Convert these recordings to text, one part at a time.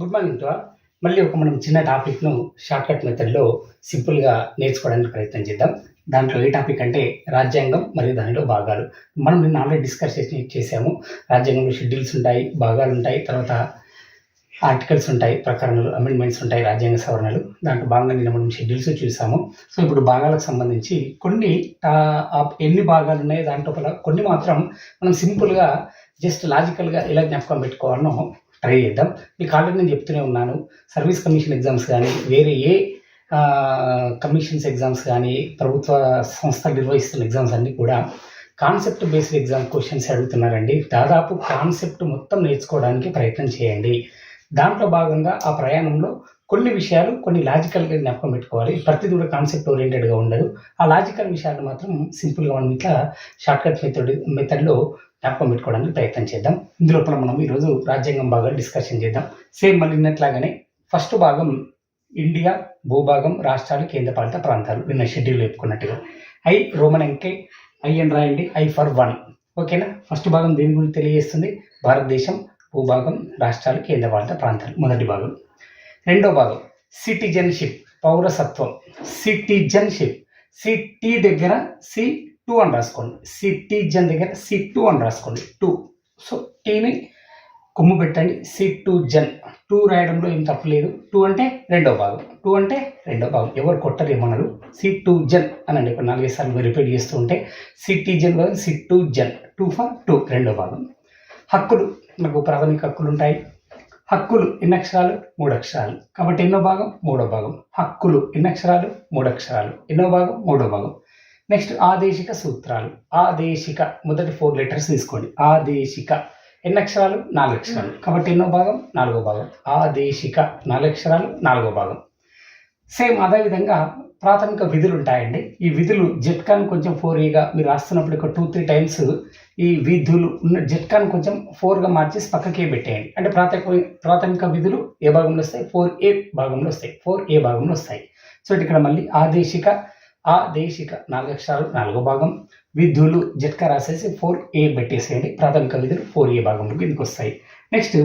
Good morning to మళ్ళీ ఒక మనం చిన్న టాపిక్ను షార్ట్కట్ మెథడ్లో సింపుల్గా నేర్చుకోవడానికి ప్రయత్నం చేద్దాం. దాంట్లో ఏ టాపిక్ అంటే రాజ్యాంగం మరియు దానిలో భాగాలు. మనం నిన్న ఆల్రెడీ డిస్కస్ చేసి చేసాము రాజ్యాంగంలో షెడ్యూల్స్ ఉంటాయి భాగాలు ఉంటాయి తర్వాత ఆర్టికల్స్ ఉంటాయి ప్రకరణలు అమెండ్మెంట్స్ ఉంటాయి రాజ్యాంగ సవరణలు. దాంట్లో భాగంగా నిన్న మనం షెడ్యూల్స్ చూసాము. సో ఇప్పుడు భాగాలకు సంబంధించి కొన్ని ఎన్ని భాగాలు ఉన్నాయి దాంట్లో కొన్ని మాత్రం మనం సింపుల్గా జస్ట్ లాజికల్గా ఎలా జ్ఞాపకం పెట్టుకోవాలనో ట్రై చేద్దాం. మీకు ఆల్రెడీ నేను చెప్తూనే ఉన్నాను. సర్వీస్ కమిషన్ ఎగ్జామ్స్ కానీ వేరే ఏ కమిషన్స్ ఎగ్జామ్స్ కానీ ప్రభుత్వ సంస్థలు నిర్వహిస్తున్న ఎగ్జామ్స్ అన్నీ కూడా కాన్సెప్ట్ బేస్డ్ ఎగ్జామ్ క్వశ్చన్స్ అడుగుతున్నారండి. దాదాపు కాన్సెప్ట్ మొత్తం నేర్చుకోవడానికి ప్రయత్నం చేయండి. దాంట్లో భాగంగా ఆ ప్రయాణంలో కొన్ని విషయాలు కొన్ని లాజికల్గా జ్ఞాపకం పెట్టుకోవాలి. ప్రతిదీ కూడా కాన్సెప్ట్ ఓరియంటెడ్గా ఉండదు. ఆ లాజికల్ విషయాలు మాత్రం సింపుల్గా మనం ఇట్లా షార్ట్కట్ మెథడ్ మెథడ్లో జ్ఞాపకం పెట్టుకోవడానికి ప్రయత్నం చేద్దాం. ఇందులో మనం ఈరోజు రాజ్యాంగం భాగాలు డిస్కషన్ చేద్దాం. సేమ్ మళ్ళీ నిన్నట్లాగానే ఫస్ట్ భాగం ఇండియా భూభాగం రాష్ట్రాలు కేంద్రపాలిత ప్రాంతాలు నిన్న షెడ్యూల్ వేపుకున్నట్టుగా ఐ రోమన్ అంకే ఐ అని రాయండి ఐ ఫర్ వన్. ఓకేనా? ఫస్ట్ భాగం దేని గురించి తెలియజేస్తుంది? భారతదేశం భూభాగం రాష్ట్రాలు కేంద్రపాలిత ప్రాంతాలు. మొదటి భాగం. రెండో భాగం. సిటిజన్షిప్ పౌరసత్వం. సిటిజన్షిప్ సిటీ దగ్గర సి టూ అని రాసుకోండి. సిటిజన్ దగ్గర సి టూ అని రాసుకోండి. టూ. సో టీని కొమ్ము పెట్టండి. సి టూ జన్. టూ రాయడంలో ఏం తప్పలేదు టూ అంటే రెండో భాగం. టూ అంటే రెండో భాగం. ఎవరు కొట్టరు ఏమన్నారు సి టూ జన్ అనండి ఒక నాలుగైదు సార్లు రిపీట్ చేస్తూ ఉంటే సిటిజన్ భాగం C two Jan. Two for two. రెండో భాగం. హక్కులు. మనకు ప్రాథమిక హక్కులు ఉంటాయి. హక్కులు ఎన్ని అక్షరాలు? మూడు అక్షరాలు. కాబట్టి ఎన్నో భాగం? మూడో భాగం. హక్కులు ఎన్ని అక్షరాలు? మూడు అక్షరాలు. ఎన్నో భాగం? మూడో భాగం. నెక్స్ట్ ఆదేశిక సూత్రాలు. ఆదేశిక మొదటి ఫోర్ లెటర్స్ తీసుకోండి. ఆదేశిక. ఎన్ని అక్షరాలు? నాలుగు అక్షరాలు. కాబట్టి ఎన్నో భాగం? నాలుగో భాగం. ఆదేశిక నాలుగు అక్షరాలు నాలుగో భాగం. సేమ్ అదేవిధంగా ప్రాథమిక విధులు ఉంటాయండి. ఈ విధులు జెట్కాన్ కొంచెం ఫోర్ ఏగా మీరు రాస్తున్నప్పుడు ఒక టూ త్రీ టైమ్స్ ఈ విధులు ఉన్న జెట్కాన్ కొంచెం ఫోర్గా మార్చేసి పక్కకే పెట్టేయండి. అంటే ప్రాథమిక ప్రాథమిక విధులు ఏ భాగంలో వస్తాయి? ఫోర్ ఏ భాగంలో వస్తాయి. ఫోర్ ఏ భాగంలో వస్తాయి. సో ఇక్కడ మళ్ళీ ఆదేశిక ఆ దేశిక నాలుగక్షరాలు నాలుగో భాగం. విధులు జట్కా రాసేసి ఫోర్ ఏ పెట్టేసేయండి. ప్రాథమిక విధులు ఫోర్ ఏ భాగంలో కిందకు వస్తాయి? నెక్స్ట్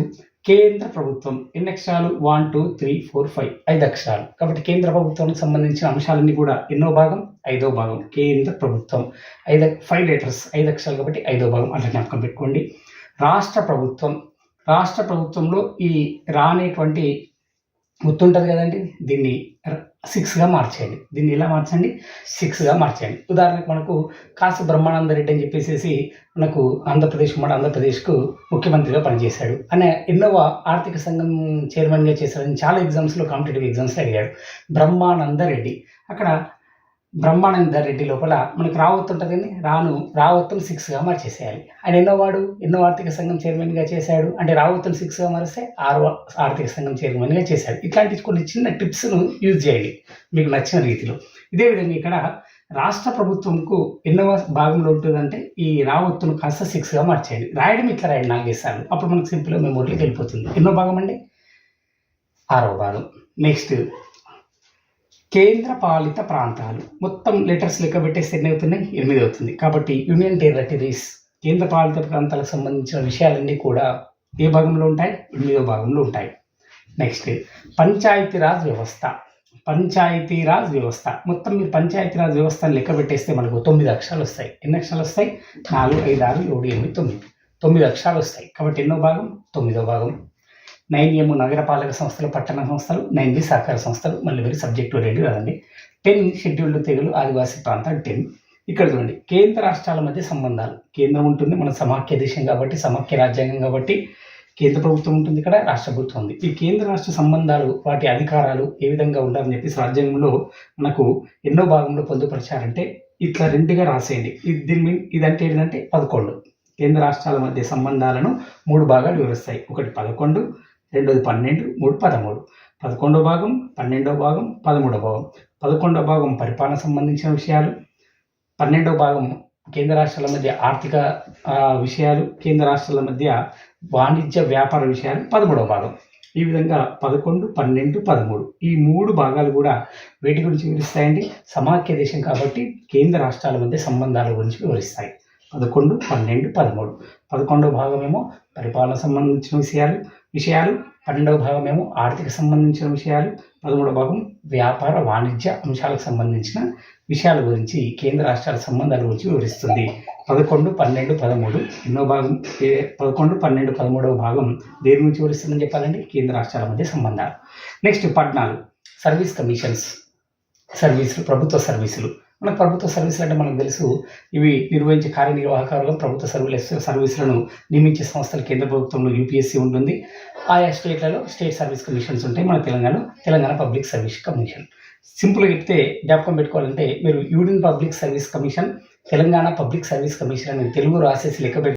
కేంద్ర ప్రభుత్వం ఎన్ని అక్షరాలు? One two three four five ఐదు అక్షరాలు. కాబట్టి కేంద్ర ప్రభుత్వానికి సంబంధించిన అంశాలన్నీ కూడా ఎన్నో భాగం? ఐదో భాగం. కేంద్ర ప్రభుత్వం. ఐదు ఫైవ్ లెటర్స్ ఐదు అక్షరాలు కాబట్టి ఐదో భాగం అంటే జ్ఞాపకం పెట్టుకోండి. రాష్ట్ర ప్రభుత్వం. రాష్ట్ర ప్రభుత్వంలో ఈ రానేటువంటి గుర్తుంటుంది కదండి? దీన్ని సిక్స్గా మార్చేయండి. దీన్ని ఎలా మార్చండి? సిక్స్గా మార్చేయండి. ఉదాహరణకు మనకు కాసు బ్రహ్మానంద రెడ్డి అని చెప్పేసి మనకు ఆంధ్రప్రదేశ్ మన ఆంధ్రప్రదేశ్కు ముఖ్యమంత్రిగా పనిచేశాడు. అనే ఎన్నో ఆర్థిక సంఘం చైర్మన్గా చేశాడని చాలా ఎగ్జామ్స్లో కాంపిటేటివ్ ఎగ్జామ్స్లో అడిగాడు. బ్రహ్మానంద రెడ్డి. అక్కడ బ్రహ్మానంద రెడ్డి లోపల మనకు రావత్తు ఉంటుంది కానీ రాను రావత్తును సిక్స్గా మార్చేసేయాలి. ఆయన ఎన్నో వాడు ఎన్నో ఆర్థిక సంఘం చైర్మన్గా చేశాడు. అంటే రావత్తును సిక్స్గా మారిస్తే ఆరు ఆర్థిక సంఘం చైర్మన్గా చేశాడు. ఇట్లాంటి కొన్ని చిన్న టిప్స్ను యూజ్ చేయండి. మీకు నచ్చిన రీతిలో. ఇదే విధంగా ఇక్కడ రాష్ట్ర ప్రభుత్వంకు ఎన్నో భాగంలో ఉంటుందంటే ఈ రావత్తును కాస్త సిక్స్గా మార్చేయండి. రాయడం ఇట్లా రాయండి నాలుగైదు అప్పుడు మనకు సింపుల్గా మెమోరీలోకి వెళ్ళిపోతుంది. ఎన్నో భాగం అండి? ఆరో భాగం. నెక్స్ట్ కేంద్ర పాలిత ప్రాంతాలు. మొత్తం లెటర్స్ లెక్క పెట్టేస్తే ఎన్ని అవుతున్నాయి ఎనిమిది అవుతుంది. కాబట్టి యూనియన్ టెరిటరీస్ కేంద్ర పాలిత ప్రాంతాలకు సంబంధించిన విషయాలన్నీ కూడా ఏ భాగంలో ఉంటాయి? ఎనిమిదో భాగంలో ఉంటాయి. నెక్స్ట్ పంచాయతీరాజ్ వ్యవస్థ. పంచాయతీరాజ్ వ్యవస్థ. మొత్తం మీరు పంచాయతీరాజ్ వ్యవస్థను లెక్క పెట్టేస్తే మనకు తొమ్మిది అక్షరాలు వస్తాయి. ఎన్ని అక్షరాలు వస్తాయి? నాలుగు ఐదు ఆరు ఏడు ఎనిమిది తొమ్మిది. తొమ్మిది అక్షరాలు వస్తాయి. కాబట్టి ఎన్నో భాగం? తొమ్మిదో భాగం. నైన్ ఏమో నగరపాలక సంస్థలు పట్టణ సంస్థలు నైన్ బి సహకార సంస్థలు మళ్ళీ వేరే సబ్జెక్ట్ ఓరియంటెడ్ కదండి. టెన్ షెడ్యూల్డ్ తెగలు ఆదివాసీ ప్రాంతాలు టెన్ ఇక్కడ చూడండి కేంద్ర రాష్ట్రాల మధ్య సంబంధాలు. కేంద్రం ఉంటుంది మన సమాఖ్య దేశం కాబట్టి సమాఖ్య రాజ్యాంగం కాబట్టి కేంద్ర ప్రభుత్వం ఉంటుంది ఇక్కడ రాష్ట్ర ప్రభుత్వం ఉంది. ఈ కేంద్ర రాష్ట్ర సంబంధాలు వాటి అధికారాలు ఏ విధంగా ఉండాలని చెప్పేసి రాజ్యాంగంలో మనకు ఎన్నో భాగంలో పొందుపరిచారంటే ఇట్లా రెండుగా రాసేయండి. ఇది దీని మీన్ ఇదంటే ఏంటంటే పదకొండు. కేంద్ర రాష్ట్రాల మధ్య సంబంధాలను మూడు భాగాలు వివరిస్తాయి. ఒకటి పదకొండు రెండోది పన్నెండు మూడు పదమూడు. పదకొండో భాగం పన్నెండో భాగం పదమూడో భాగం. పదకొండో భాగం పరిపాలన సంబంధించిన విషయాలు. పన్నెండో భాగం కేంద్ర రాష్ట్రాల మధ్య ఆర్థిక విషయాలు. కేంద్ర రాష్ట్రాల మధ్య వాణిజ్య వ్యాపార విషయాలు. పదమూడవ భాగం. ఈ విధంగా పదకొండు పన్నెండు పదమూడు. ఈ మూడు భాగాలు కూడా వేటి గురించి వివరిస్తాయండి? సమాఖ్య దేశం కాబట్టి కేంద్ర రాష్ట్రాల మధ్య సంబంధాల గురించి వివరిస్తాయి. పదకొండు పన్నెండు పదమూడు. పదకొండో భాగమేమో పరిపాలన సంబంధించిన విషయాలు. విషయాలు. పన్నెండవ భాగం ఏమో ఆర్థిక సంబంధించిన విషయాలు. పదమూడవ భాగం వ్యాపార వాణిజ్య అంశాలకు సంబంధించిన విషయాల గురించి కేంద్ర రాష్ట్రాల సంబంధాల గురించి వివరిస్తుంది. పదకొండు పన్నెండు పదమూడు ఎన్నో భాగం. పదకొండు పన్నెండు పదమూడవ భాగం దేని గురించి వివరిస్తుందని చెప్పాలండి? కేంద్ర రాష్ట్రాల మధ్య సంబంధాలు. నెక్స్ట్ పద్నాలుగు. Service commissions. సర్వీసులు ప్రభుత్వ సర్వీసులు. మనకు ప్రభుత్వ సర్వీసులు అంటే మనకు తెలుసు ఇవి నిర్వహించే కార్యనిర్వాహకాలుగా ప్రభుత్వ సర్వీస్ సర్వీసులను నియమించే సంస్థలు కేంద్ర ప్రభుత్వంలో యూపీఎస్సీ ఉంటుంది. ఆయా స్టేట్లలో స్టేట్ సర్వీస్ కమిషన్స్ ఉంటాయి మన Telangana Telangana public service commission. సింపుల్గా చెప్తే జ్ఞాపకం పెట్టుకోవాలంటే మీరు union public service commission Telangana public service commission అని తెలుగు రాసేసి లెక్క